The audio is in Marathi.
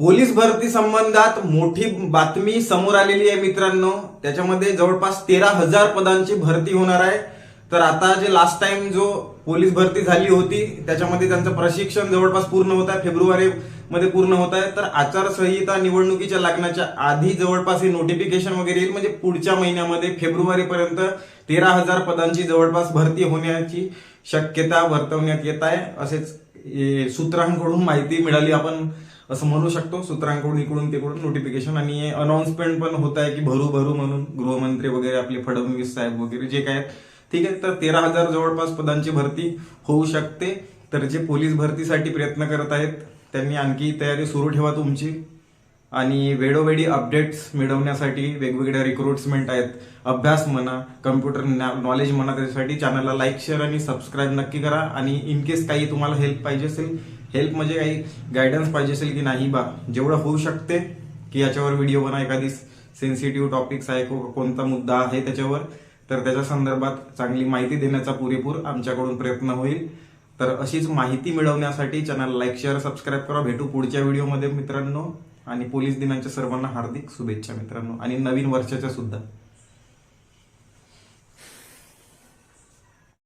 पोलीस भरती संबंधात मोठी बातमी समोर आलेली आहे मित्रांनो. त्याच्यामध्ये जवळपास तेरा हजार पदांची भरती होणार आहे. तर आता जे लास्ट टाइम जो पोलीस भरती झाली होती त्याच्यामध्ये त्यांचं प्रशिक्षण जवळपास पूर्ण होत आहे. फेब्रुवारी मध्ये पूर्ण होत आहे. तर आचारसंहिता निवडणुकीच्या लागण्याच्या आधी जवळपास हे नोटिफिकेशन वगैरे येईल. म्हणजे पुढच्या महिन्यामध्ये फेब्रुवारी पर्यंत तेरा हजार पदांची जवळपास भरती होण्याची शक्यता वर्तवण्यात येत आहे. असेच सूत्रांकडून माहिती मिळाली. आपण असं म्हणू शकतो सूत्रांकडून इकडून तिकडून नोटिफिकेशन आणि अनाउन्समेंट पण होत आहे की भरू भरू म्हणून गृहमंत्री वगैरे आपले फडणवीस साहेब वगैरे जे काय आहेत. ठीक आहे तर तेरा हजार जवळपास पदांची भरती होऊ शकते. तर जे पोलीस भरतीसाठी प्रयत्न करत आहेत त्यांनी आणखी तयारी सुरू ठेवा तुमची. आणि वेळोवेळी अपडेट्स मिळवण्यासाठी वेगवेगळ्या रिक्रुटमेंट आहेत. अभ्यास म्हणा कम्प्युटर नॉलेज म्हणा त्याच्यासाठी चॅनलला लाईक शेअर आणि सबस्क्राईब नक्की करा. आणि इन केस काही तुम्हाला हेल्प पाहिजे असेल हेल्प म्हणजे काही गायडन्स पाहिजे असेल की नाही बा? जेवढं होऊ शकते की याच्यावर व्हिडिओ बना एखादी सेन्सिटिव्ह टॉपिक्स आहे को- कोणता मुद्दा आहे त्याच्यावर तर त्याच्या संदर्भात चांगली माहिती देण्याचा पुरेपूर आमच्याकडून प्रयत्न होईल. तर अशीच माहिती मिळवण्यासाठी चॅनल लाईक शेअर सबस्क्राईब करा. भेटू पुढच्या व्हिडिओमध्ये मित्रांनो. आणि पोलीस दिनाच्या सर्वांना हार्दिक शुभेच्छा मित्रांनो. आणि नवीन वर्षाच्या सुद्धा.